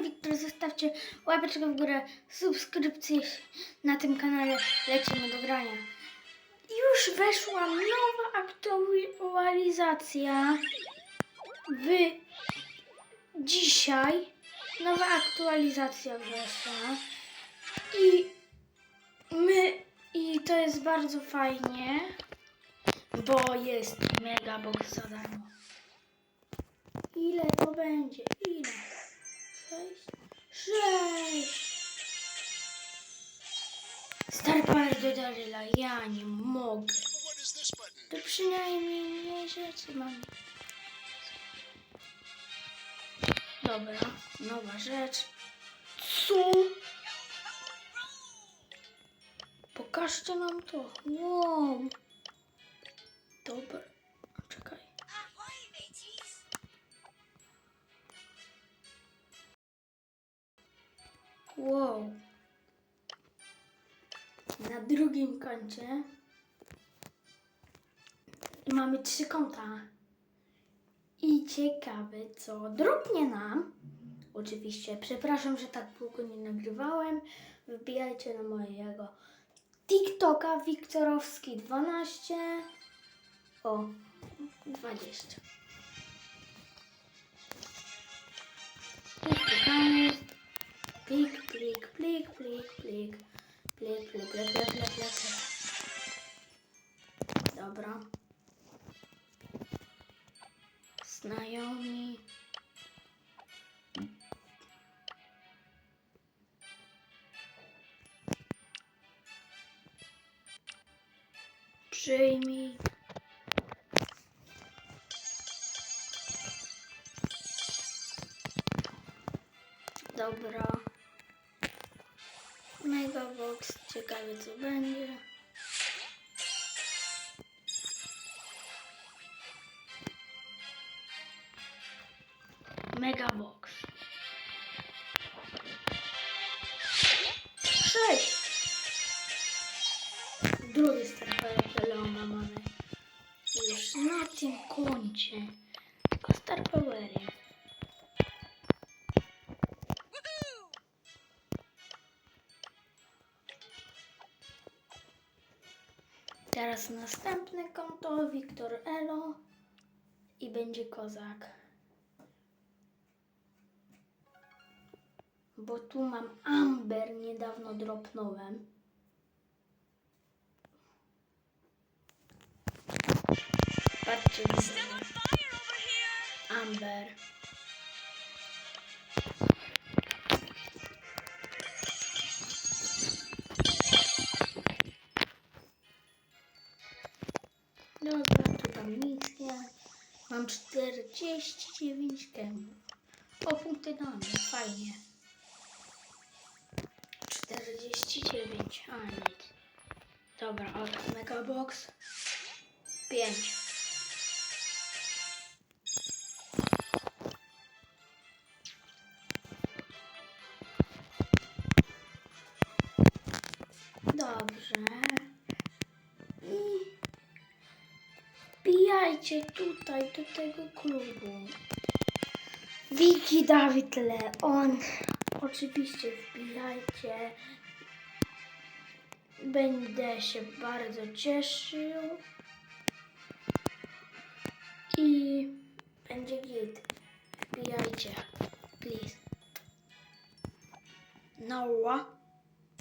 kanale Wiktor. Zostawcie łapeczkę w górę, subskrypcję na tym kanale. Lecimy do grania. Już weszła nowa aktualizacja w dzisiaj. Nowa aktualizacja weszła i my i to jest bardzo fajnie, bo jest mega box za darmo. Ile to będzie? Ile? Sześć? Sześć! Star Power do Daryla, ja nie mogę. To przynajmniej mniej rzeczy mam. Dobra, nowa rzecz. Co? Pokażcie nam to. Wow. Wow. Na drugim końcie mamy trzy kąta. I ciekawe, co drobnie nam. Oczywiście, przepraszam, że tak długo nie nagrywałem. Wbijajcie na mojego TikToka Wiktorowski 12. O, 20. I. Plik, plik, plik, plik, plik. Plik, plik, plik. Dobra. Znajomi. Przyjmij. Dobra. Megabox. Ciekawe co będzie. Megabox. Sześć. Drugi Star Leona mamy. Już na tym koncie. Tylko Star. Teraz następne konto Wiktor Elo i będzie kozak. Bo tu mam Amber, niedawno dropnąłem. Patrzcie. Amber. Mam 49 gemów. O, punkty dane, fajnie. 49, a nic. Dobra, od Megabox. 5. Dobrze. Wbijajcie tutaj do tego klubu. Wiki Dawid Leon. Oczywiście wbijajcie. Będę się bardzo cieszył. I będzie git. Wbijajcie. Please. No.